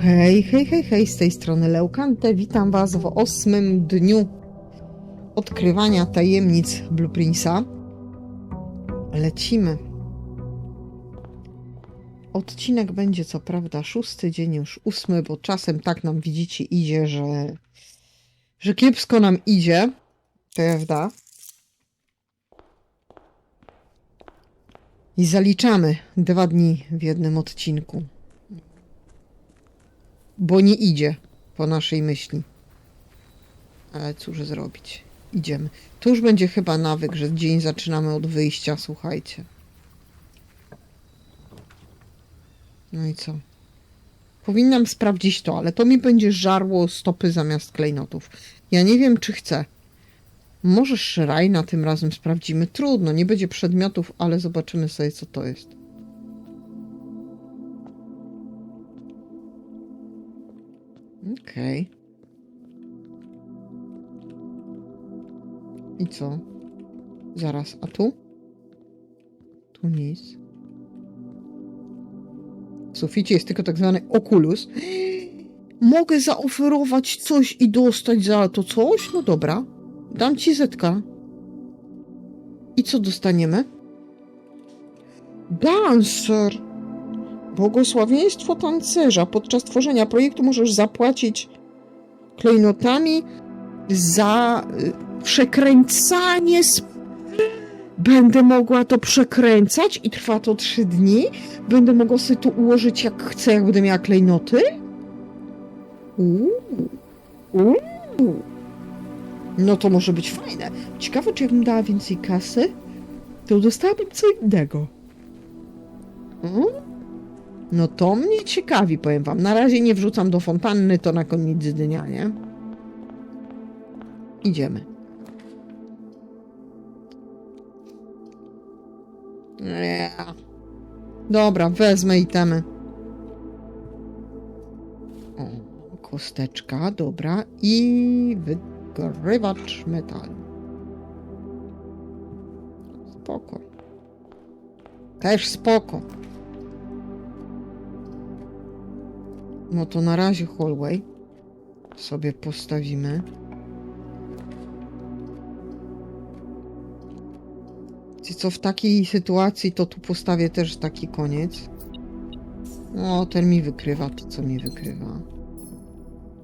Hej, hej, hej, hej, z tej strony Leukante. Witam Was w ósmym dniu odkrywania tajemnic Blueprince'a. Lecimy. Odcinek będzie co prawda szósty dzień, już ósmy, bo czasem tak nam widzicie idzie, że, że kiepsko nam idzie. Prawda? I zaliczamy dwa dni w jednym odcinku bo nie idzie po naszej myśli. Ale cóż zrobić? Idziemy. To już będzie chyba nawyk, że dzień zaczynamy od wyjścia, słuchajcie. No i co? Powinnam sprawdzić to, ale to mi będzie żarło stopy zamiast klejnotów. Ja nie wiem, czy chcę. Może Shrajna tym razem sprawdzimy. Trudno, nie będzie przedmiotów, ale zobaczymy sobie, co to jest. Okej. I co? Zaraz, a tu? Tu nic. W suficie jest tylko tak zwany okulus. Mogę zaoferować coś i dostać za to coś? No dobra. Dam ci zetka. I co dostaniemy? Dancer! Błogosławieństwo tancerza. Podczas tworzenia projektu możesz zapłacić klejnotami za y, przekręcanie. Będę mogła to przekręcać i trwa to trzy dni. Będę mogła sobie to ułożyć jak chcę, jak będę miała klejnoty. Uuu. Uuu. No to może być fajne. Ciekawe, czy jakbym dała więcej kasy, to dostałabym co innego. Mm? No to mnie ciekawi, powiem wam. Na razie nie wrzucam do fontanny, to na koniec dnia, nie? Idziemy. Nie. Dobra, wezmę itemy. O, kosteczka, dobra. I wygrywacz metalu. Spoko. Też spoko. No to na razie hallway sobie postawimy. Co, w takiej sytuacji to tu postawię też taki koniec. No, ten mi wykrywa to, co mi wykrywa.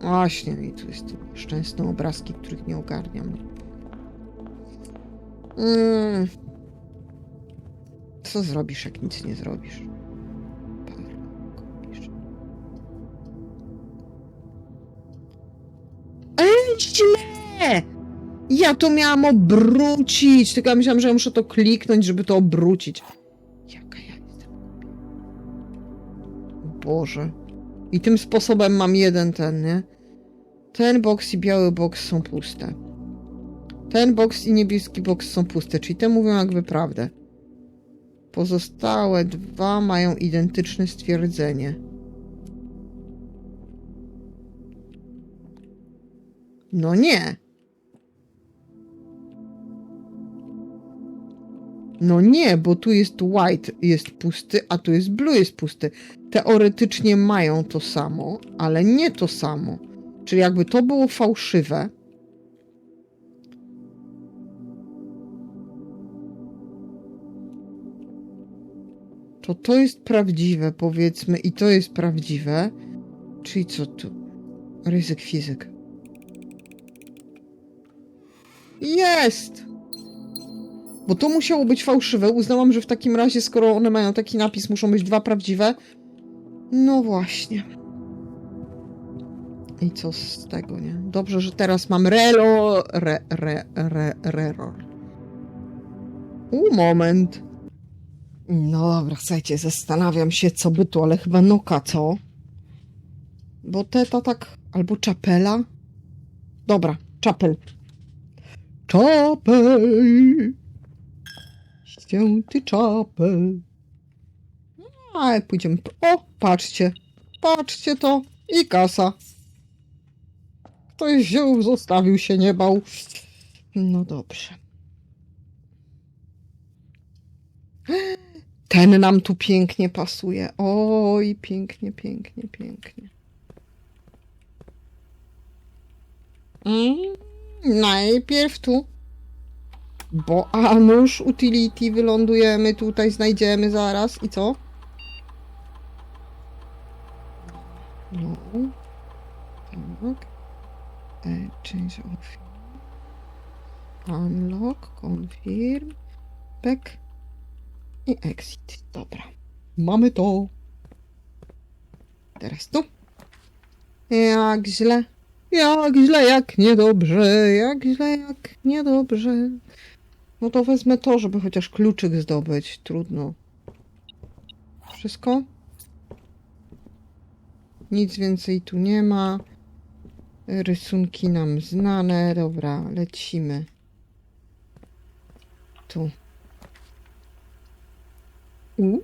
Właśnie, i tu jest szczęsne obrazki, których nie ogarniam. Mm. Co zrobisz, jak nic nie zrobisz? Źle! Ja to miałam obrócić, tylko ja myślałam, że ja muszę to kliknąć, żeby to obrócić. Jaka ja jestem Boże. I tym sposobem mam jeden ten, nie? Ten boks i biały boks są puste. Ten boks i niebieski boks są puste, czyli te mówią jakby prawdę. Pozostałe dwa mają identyczne stwierdzenie. No nie. No nie, bo tu jest white jest pusty, a tu jest blue jest pusty. Teoretycznie mają to samo, ale nie to samo. Czyli jakby to było fałszywe. To to jest prawdziwe, powiedzmy, i to jest prawdziwe. Czyli co tu? Ryzyk fizyk. Jest! Bo to musiało być fałszywe. Uznałam, że w takim razie, skoro one mają taki napis, muszą być dwa prawdziwe. No właśnie. I co z tego, nie? Dobrze, że teraz mam relo... Re, re, re, reror. U, moment. No dobra, słuchajcie, zastanawiam się, co by tu, ale chyba noka, co? Bo te to tak... Albo czapela? Dobra, czapel. Czapej! Święty czapej! A, pójdziemy... O, patrzcie! Patrzcie to! I kasa! Ktoś wziął, zostawił się, nie bał. No dobrze. Ten nam tu pięknie pasuje. Oj, pięknie, pięknie, pięknie. Mm najpierw tu. Bo a nóż utility wylądujemy tutaj, znajdziemy zaraz i co? No. Tak. E, change of Unlock, confirm, back i exit. Dobra. Mamy to. Teraz tu. Jak źle. Jak źle, jak niedobrze. Jak źle, jak niedobrze. No to wezmę to, żeby chociaż kluczyk zdobyć. Trudno. Wszystko? Nic więcej tu nie ma. Rysunki nam znane. Dobra, lecimy. Tu. U.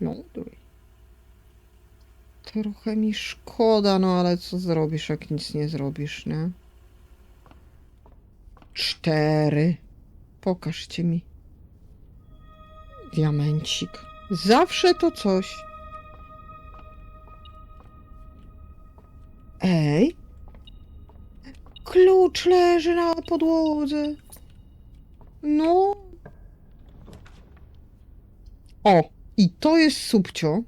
No, dobra. Trochę mi szkoda, no ale co zrobisz, jak nic nie zrobisz, nie? Cztery. Pokażcie mi. Diamencik. Zawsze to coś. Ej. Klucz leży na podłodze. No. O, i to jest subcio.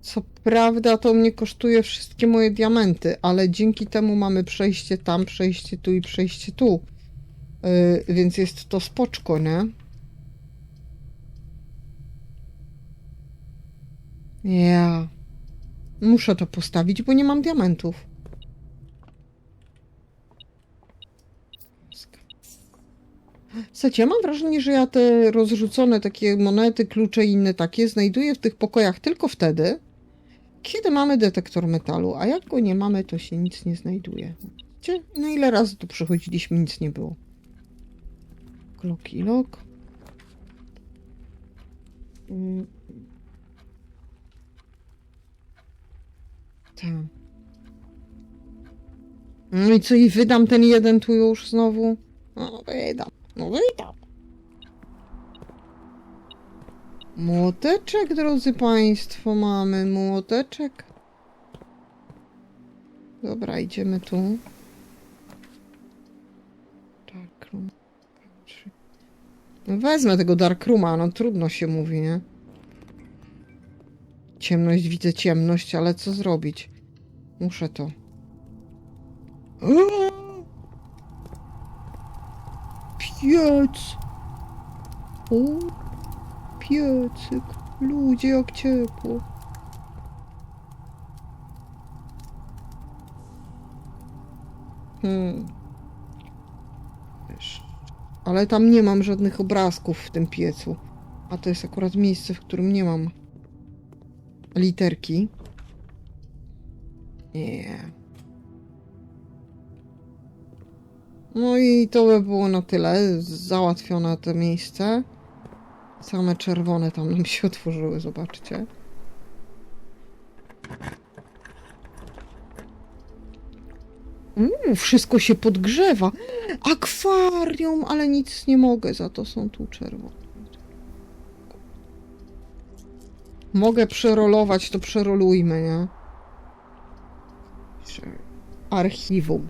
Co prawda to mnie kosztuje wszystkie moje diamenty, ale dzięki temu mamy przejście tam, przejście tu i przejście tu. Yy, więc jest to spoczko, nie? Ja. Muszę to postawić, bo nie mam diamentów. Słuchajcie, ja mam wrażenie, że ja te rozrzucone takie monety, klucze i inne takie znajduję w tych pokojach tylko wtedy, kiedy mamy detektor metalu, a jak go nie mamy, to się nic nie znajduje. Wiecie, no ile razy tu przychodziliśmy, nic nie było. Lock i lock. Mm. Tak. No i co, i wydam ten jeden tu już znowu? No, wydam. No wydam. Młoteczek, drodzy Państwo, mamy młoteczek. Dobra, idziemy tu. No wezmę tego Dark Rooma, no trudno się mówi, nie? Ciemność, widzę ciemność, ale co zrobić? Muszę to. Piec! Piecyk. Ludzie, jak ciepło. Hmm. Wiesz, Ale tam nie mam żadnych obrazków w tym piecu. A to jest akurat miejsce, w którym nie mam literki. Nie. No i to by było na tyle. Załatwione to miejsce. Same czerwone tam nam się otworzyły, zobaczcie. Uuu, wszystko się podgrzewa. Akwarium, ale nic nie mogę, za to są tu czerwone. Mogę przerolować, to przerolujmy, nie? Archiwum.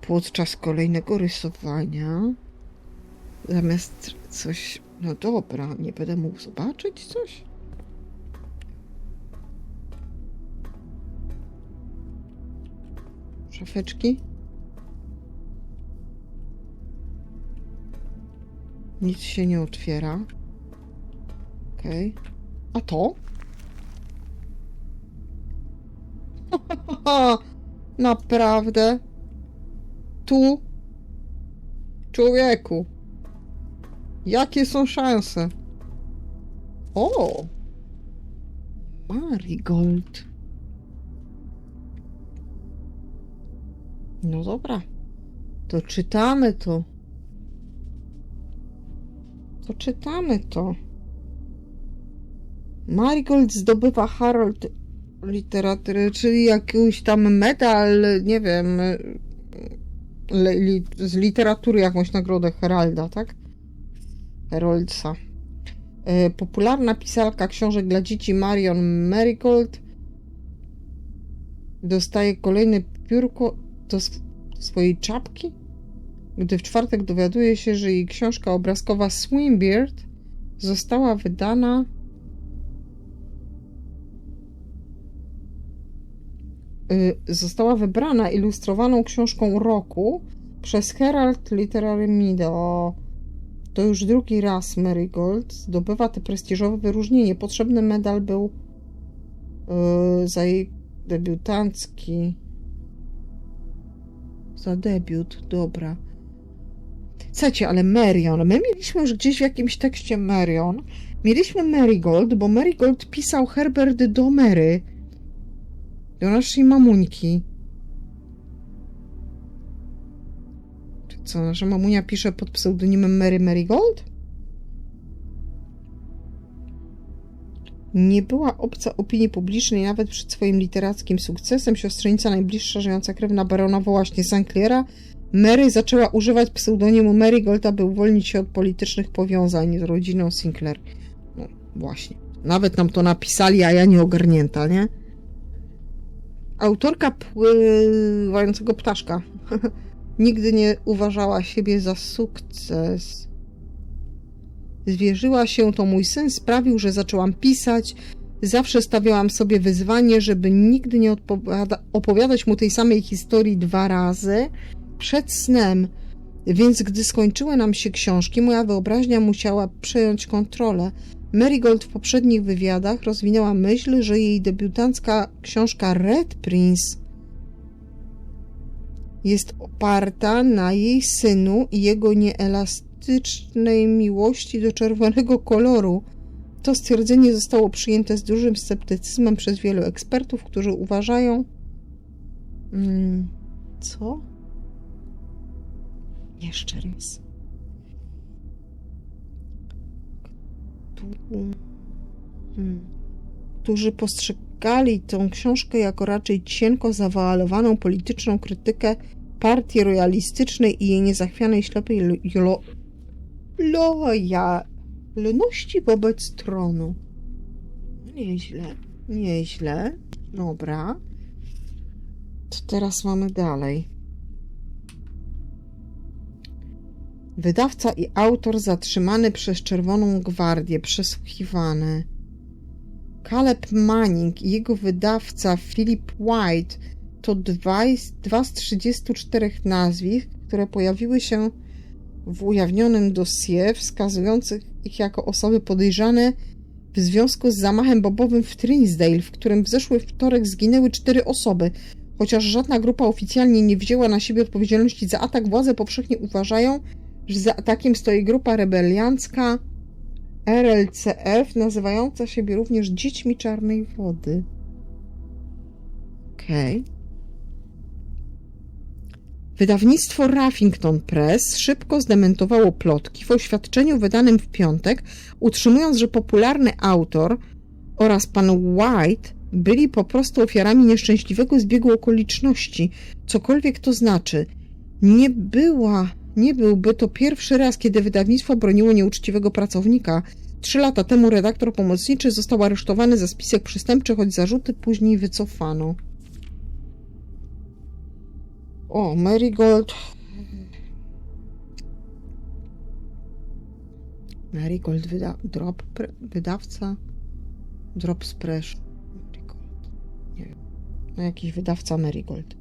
Podczas kolejnego rysowania Zamiast coś... No dobra, nie będę mógł zobaczyć coś? Szafeczki? Nic się nie otwiera. Okej. Okay. A to? Naprawdę? Tu? Człowieku. Jakie są szanse? O! Marigold. No dobra. To czytamy to. To czytamy to. Marigold zdobywa Harold literatury, czyli jakiś tam medal, nie wiem, li, z literatury jakąś nagrodę Heralda, tak? Heroldsa. E, popularna pisarka książek dla dzieci Marion Marigold dostaje kolejne piórko do swojej czapki, gdy w czwartek dowiaduje się, że jej książka obrazkowa Swimbeard została wydana y, została wybrana ilustrowaną książką roku przez Herald Literary Media. To już drugi raz Marigold zdobywa te prestiżowe wyróżnienie. Potrzebny medal był yy, za jej debiutancki. Za debiut, dobra. Słuchajcie, ale Marion, my mieliśmy już gdzieś w jakimś tekście Marion, mieliśmy Marigold, bo Marigold pisał Herbert do Mary, do naszej mamuńki. Co, że mamunia pisze pod pseudonimem Mary Marigold? Nie była obca opinii publicznej nawet przed swoim literackim sukcesem. Siostrzenica najbliższa, żyjąca krewna barona właśnie Sinclaira, Mary zaczęła używać pseudonimu Marigold, aby uwolnić się od politycznych powiązań z rodziną Sinclair. No właśnie. Nawet nam to napisali, a ja nie ogarnięta, nie? Autorka pływającego ptaszka Nigdy nie uważała siebie za sukces. Zwierzyła się to mój syn, sprawił, że zaczęłam pisać. Zawsze stawiałam sobie wyzwanie, żeby nigdy nie opowiadać mu tej samej historii dwa razy przed snem. Więc gdy skończyły nam się książki, moja wyobraźnia musiała przejąć kontrolę. Marigold w poprzednich wywiadach rozwinęła myśl, że jej debiutancka książka Red Prince jest oparta na jej synu i jego nieelastycznej miłości do czerwonego koloru. To stwierdzenie zostało przyjęte z dużym sceptycyzmem przez wielu ekspertów, którzy uważają. Hmm, co? Jeszcze raz. Hmm. Którzy postrzegali tą książkę jako raczej cienko zawaalowaną polityczną krytykę partii royalistycznej i jej niezachwianej ślepej lo, lojalności wobec tronu. Nieźle, nieźle. Dobra. To teraz mamy dalej. Wydawca i autor zatrzymany przez Czerwoną Gwardię, przesłuchiwany. Caleb Manning i jego wydawca Philip White to dwa, dwa z 34 nazwisk, które pojawiły się w ujawnionym dossier wskazujących ich jako osoby podejrzane w związku z zamachem bobowym w Trinsdale, w którym w zeszły wtorek zginęły cztery osoby. Chociaż żadna grupa oficjalnie nie wzięła na siebie odpowiedzialności za atak, władze powszechnie uważają, że za atakiem stoi grupa rebeliancka RLCF, nazywająca siebie również Dziećmi Czarnej Wody. Okej. Okay. Wydawnictwo Raffington Press szybko zdementowało plotki w oświadczeniu wydanym w piątek, utrzymując, że popularny autor oraz pan White byli po prostu ofiarami nieszczęśliwego zbiegu okoliczności, cokolwiek to znaczy. Nie była, nie byłby to pierwszy raz, kiedy wydawnictwo broniło nieuczciwego pracownika. Trzy lata temu redaktor pomocniczy został aresztowany za spisek przestępczy, choć zarzuty później wycofano. O, Marigold. Marigold wyda drop wydawca. Drop Splash. Marigold. Nie wiem. No jakiś wydawca Marigold.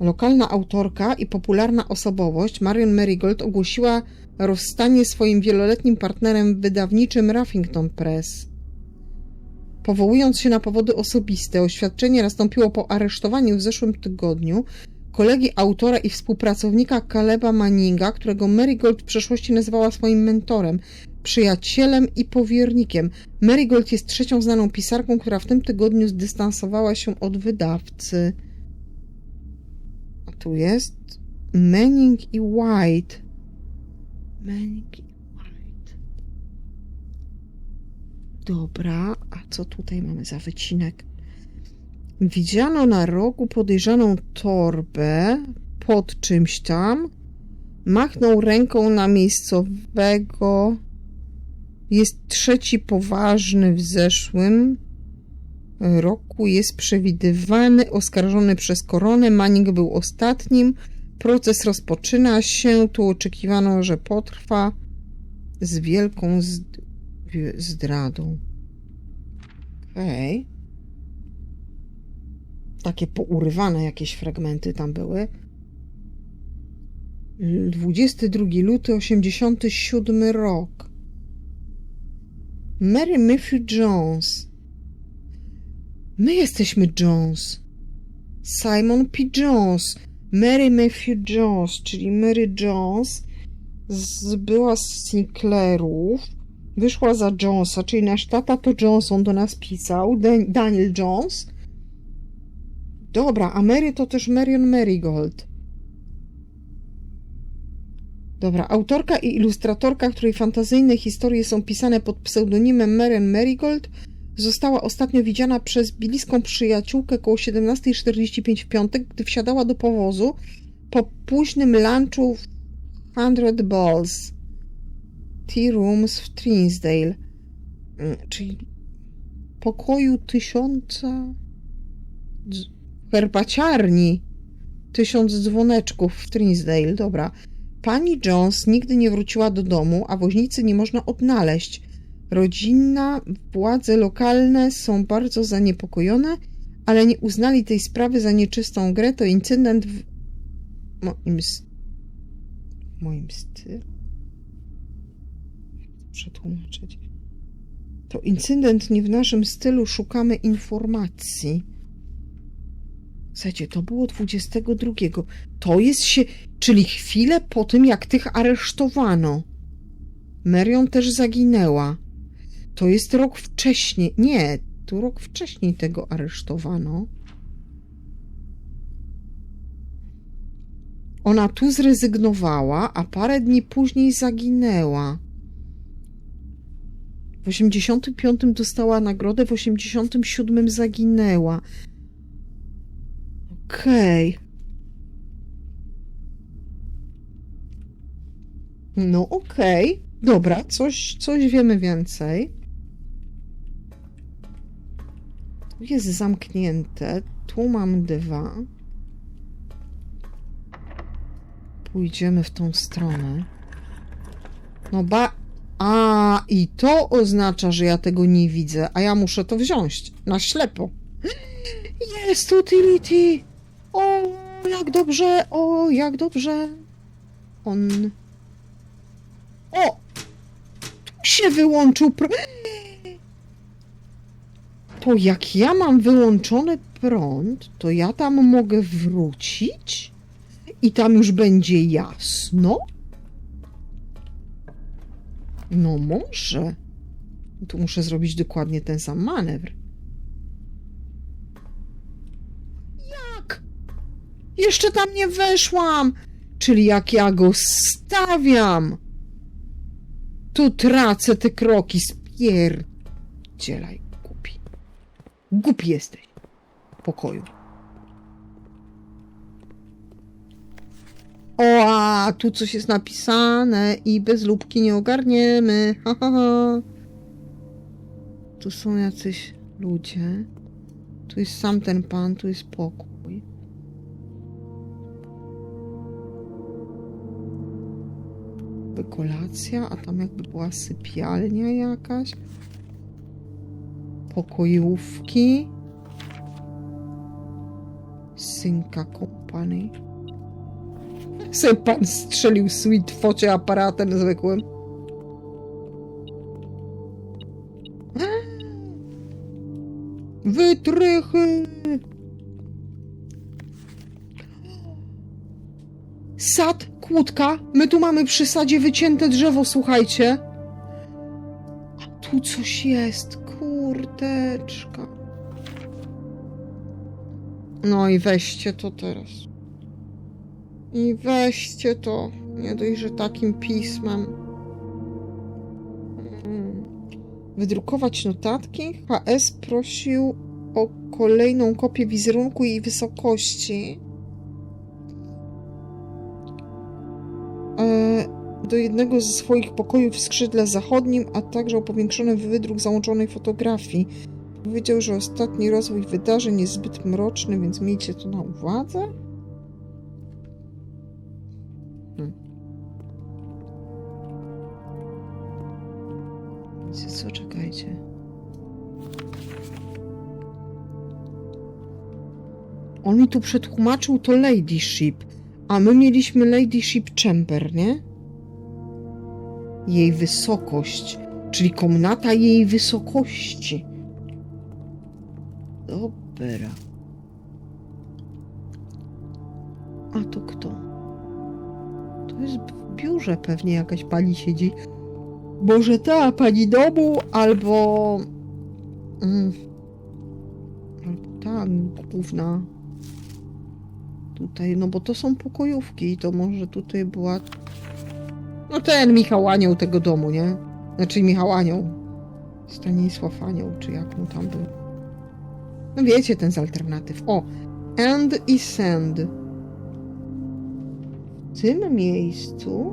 Lokalna autorka i popularna osobowość Marion Marigold ogłosiła rozstanie swoim wieloletnim partnerem wydawniczym Raffington Press. Powołując się na powody osobiste, oświadczenie nastąpiło po aresztowaniu w zeszłym tygodniu kolegi autora i współpracownika Kaleba Manninga, którego Marigold w przeszłości nazywała swoim mentorem, przyjacielem i powiernikiem. Marigold jest trzecią znaną pisarką, która w tym tygodniu zdystansowała się od wydawcy. A tu jest Manning i White. Manning i White. Dobra, a co tutaj mamy za wycinek? Widziano na rogu podejrzaną torbę pod czymś tam. Machnął ręką na miejscowego Jest trzeci poważny w zeszłym roku. Jest przewidywany, oskarżony przez koronę. Manning był ostatnim. Proces rozpoczyna się. Tu oczekiwano, że potrwa z wielką zd- zdradą. Okej. Takie pourywane jakieś fragmenty tam były. 22 luty 87 rok. Mary Matthew Jones. My jesteśmy Jones. Simon P. Jones. Mary Matthew Jones, czyli Mary Jones z, była z Sinclairów. Wyszła za Jonesa, czyli nasz tata to Jones, on do nas pisał. Dan- Daniel Jones. Dobra, a Mary to też Marion Marigold. Dobra, autorka i ilustratorka, której fantazyjne historie są pisane pod pseudonimem Marion Marigold, została ostatnio widziana przez bliską przyjaciółkę koło 17.45 w piątek, gdy wsiadała do powozu po późnym lunchu w Hundred Balls Tea Rooms w Trinsdale, Mm, czyli pokoju tysiąca herbaciarni tysiąc dzwoneczków w Trinsdale. Dobra. Pani Jones nigdy nie wróciła do domu, a woźnicy nie można odnaleźć. Rodzina, władze lokalne są bardzo zaniepokojone, ale nie uznali tej sprawy za nieczystą grę. To incydent w moim, moim stylu. Przetłumaczyć. To incydent nie w naszym stylu. Szukamy informacji. Słuchajcie, to było 22. To jest się, czyli chwilę po tym, jak tych aresztowano. Marion też zaginęła. To jest rok wcześniej. Nie, tu rok wcześniej tego aresztowano. Ona tu zrezygnowała, a parę dni później zaginęła. W 85 dostała nagrodę, w 87 zaginęła. Okej. No okej. Dobra, coś, coś wiemy więcej. Tu jest zamknięte. Tu mam dwa. Pójdziemy w tą stronę. No ba... A, i to oznacza, że ja tego nie widzę, a ja muszę to wziąć. Na ślepo. Jest utility! O, jak dobrze! O, jak dobrze! On... O! Tu się wyłączył pro... To jak ja mam wyłączony prąd, to ja tam mogę wrócić i tam już będzie jasno? No może. Tu muszę zrobić dokładnie ten sam manewr. Jak? Jeszcze tam nie weszłam! Czyli jak ja go stawiam, to tracę te kroki. Spierdzielaj, głupi. Głupi jesteś. Pokoju. O, a tu coś jest napisane i bez lubki nie ogarniemy. Ha, ha, ha. Tu są jacyś ludzie. Tu jest sam ten pan, tu jest pokój. Kolacja, a tam jakby była sypialnia jakaś. Pokojówki. Synka Company. Se pan strzelił sweet focie aparatem zwykłym. Wytrychy! Kłódka. My tu mamy przy sadzie wycięte drzewo, słuchajcie. A tu coś jest, kurdeczka. No i weźcie to teraz. I weźcie to. Nie dość, że takim pismem. Mm. Wydrukować notatki. HS prosił o kolejną kopię wizerunku i wysokości. Do jednego ze swoich pokojów w skrzydle zachodnim, a także o powiększony wydruk załączonej fotografii. Powiedział, że ostatni rozwój wydarzeń jest zbyt mroczny, więc miejcie to na uwadze. Hmm. Co, czekajcie. On mi tu przetłumaczył to ladyship, a my mieliśmy ladyship chamber, nie? Jej wysokość, czyli komnata jej wysokości. Dobra. A to kto? To jest w biurze pewnie jakaś pani siedzi. Może ta pani domu, albo... Mm, albo ta główna. Tutaj, no bo to są pokojówki to może tutaj była... No ten Michał Anioł tego domu, nie? Znaczy Michał Anioł. Stanisław Anioł, czy jak mu tam był. No wiecie, ten z alternatyw. O! And i send. W tym miejscu...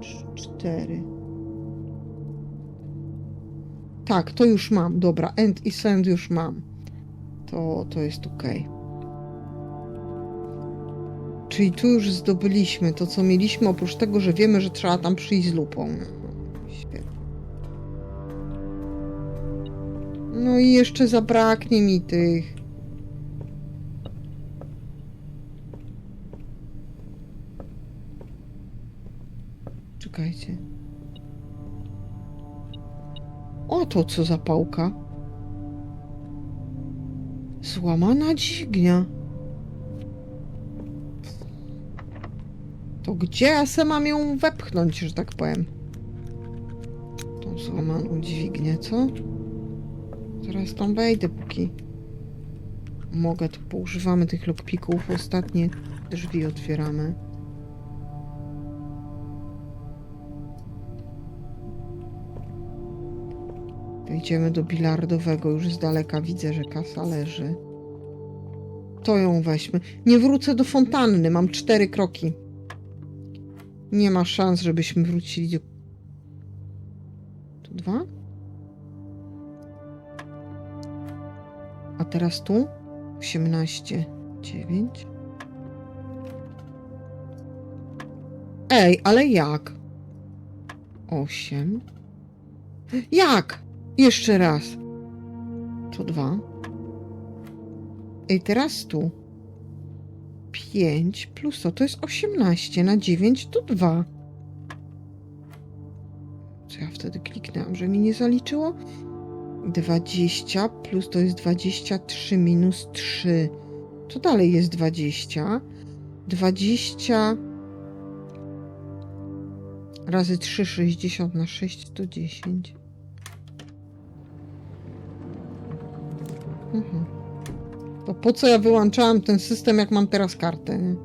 Cz- Cztery. Tak, to już mam. Dobra, end i send już mam. To, to jest ok. Czyli tu już zdobyliśmy to, co mieliśmy, oprócz tego, że wiemy, że trzeba tam przyjść z lupą. No i jeszcze zabraknie mi tych. Czekajcie. O to co za pałka. Złamana dźwignia. To gdzie ja se mam ją wepchnąć, że tak powiem? Tą złamaną dźwignię, co? Zaraz tam wejdę, póki mogę. Tu poużywamy tych lockpików. Ostatnie drzwi otwieramy. Wejdziemy do bilardowego. Już z daleka widzę, że kasa leży. To ją weźmy. Nie wrócę do fontanny. Mam cztery kroki. Nie ma szans, żebyśmy wrócili do... Tu dwa? A teraz tu? 18, 9. Ej, ale jak? 8. Jak? Jeszcze raz. To dwa. Ej, teraz tu. 5 plus to, to jest 18 na 9 to 2. Co ja wtedy kliknęłam, że mi nie zaliczyło? 20 plus to jest 23 minus 3. To dalej jest 20. 20 razy 3, 60 na 6 to 10. Mhm. To po co ja wyłączałam ten system, jak mam teraz kartę, nie?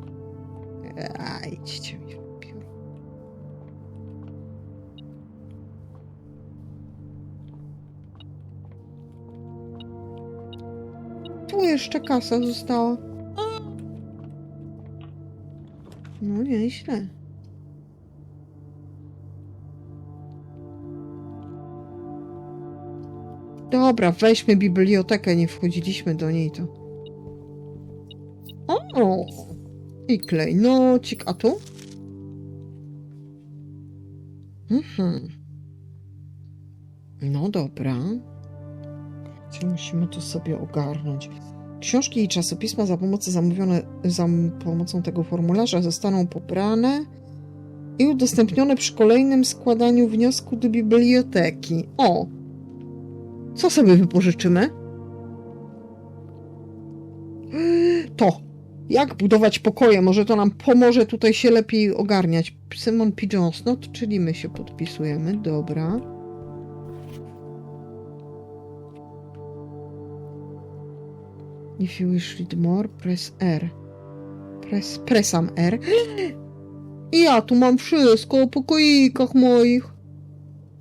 A, idźcie mi w pióro. Tu jeszcze kasa została. No, nieźle. Dobra, weźmy bibliotekę, nie wchodziliśmy do niej, to... I klejnocik, a tu? Mhm. No dobra. Gdzie musimy to sobie ogarnąć? Książki i czasopisma za pomocą zamówione za pomocą tego formularza zostaną pobrane i udostępnione przy kolejnym składaniu wniosku do biblioteki. O! Co sobie wypożyczymy? To. Jak budować pokoje? Może to nam pomoże tutaj się lepiej ogarniać. Simon P. Johnston, czyli my się podpisujemy. Dobra. If you wish read more, press R. Press, pressam R. I ja tu mam wszystko o pokoikach moich.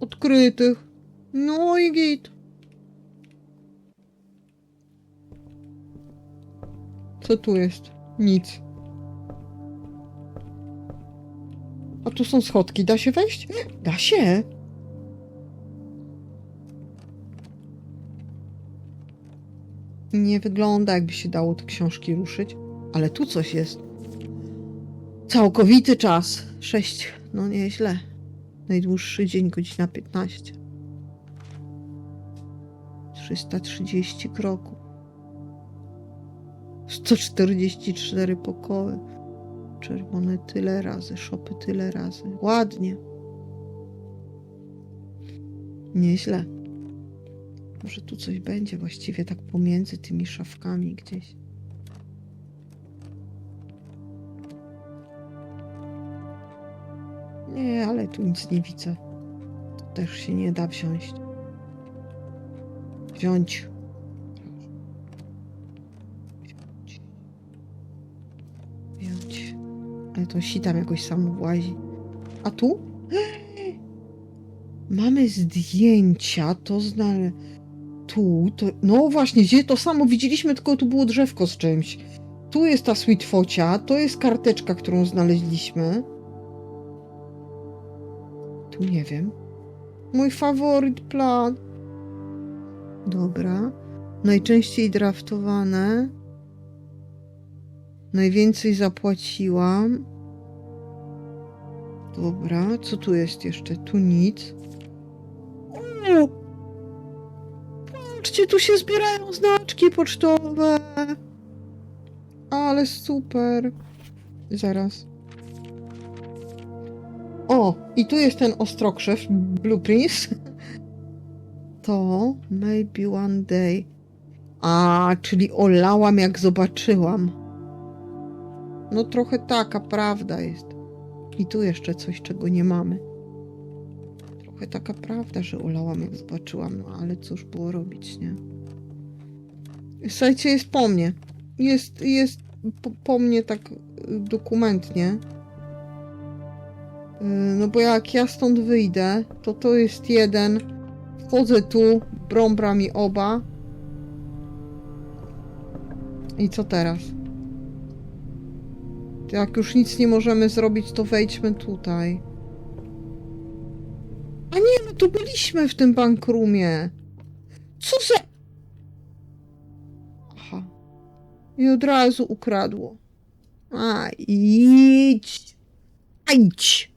Odkrytych. No i git. Co tu jest? Nic. A tu są schodki, da się wejść? Da się! Nie wygląda, jakby się dało te książki ruszyć, ale tu coś jest. Całkowity czas. 6. No nieźle. Najdłuższy dzień, godzina 15. 330 kroków. 144 pokoje. Czerwone tyle razy, szopy tyle razy. Ładnie. Nieźle. Może tu coś będzie właściwie tak pomiędzy tymi szafkami gdzieś. Nie, ale tu nic nie widzę. To też się nie da. Wziąć. Wziąć. Ale to si tam jakoś samo włazi. A tu? Mamy zdjęcia, to zna... Tu, to... No właśnie, gdzie to samo widzieliśmy, tylko tu było drzewko z czymś. Tu jest ta sweet focia, to jest karteczka, którą znaleźliśmy. Tu nie wiem. Mój faworyt plan. Dobra. Najczęściej draftowane. Najwięcej zapłaciłam. Dobra, co tu jest jeszcze? Tu nic. Patrzcie, tu się zbierają znaczki pocztowe. Ale super. Zaraz. O, i tu jest ten ostrokrzew, Blueprints. To maybe one day. A, czyli olałam jak zobaczyłam. No trochę taka prawda jest. I tu jeszcze coś, czego nie mamy. Trochę taka prawda, że olałam jak zobaczyłam, no ale cóż było robić, nie? Słuchajcie, jest po mnie. Jest, jest po, po mnie tak y, dokumentnie. Y, No bo jak ja stąd wyjdę, to to jest jeden. Wchodzę tu, brąbra mi oba. I co teraz? Jak już nic nie możemy zrobić, to wejdźmy tutaj. A nie, my tu byliśmy w tym bankrumie. Co za... Aha. I od razu ukradło. A, idź. A, idź.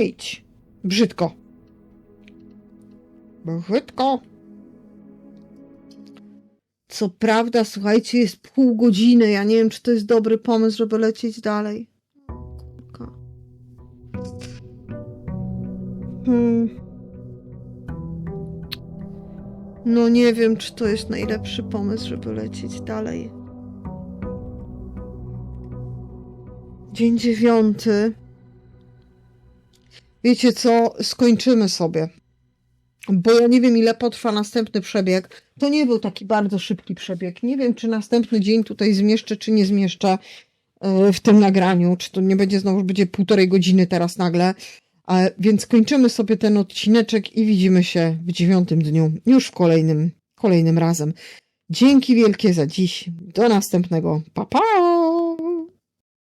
Idź. Brzydko. Brzydko. Co prawda, słuchajcie, jest pół godziny. Ja nie wiem, czy to jest dobry pomysł, żeby lecieć dalej. Hmm. No nie wiem, czy to jest najlepszy pomysł, żeby lecieć dalej. Dzień dziewiąty. Wiecie co? Skończymy sobie. Bo ja nie wiem, ile potrwa następny przebieg. To nie był taki bardzo szybki przebieg. Nie wiem, czy następny dzień tutaj zmieszczę, czy nie zmieszczę e, w tym nagraniu. Czy to nie będzie znowu będzie półtorej godziny teraz nagle. E, Więc kończymy sobie ten odcineczek i widzimy się w dziewiątym dniu, już w kolejnym, kolejnym razem. Dzięki wielkie za dziś. Do następnego. Pa, pa!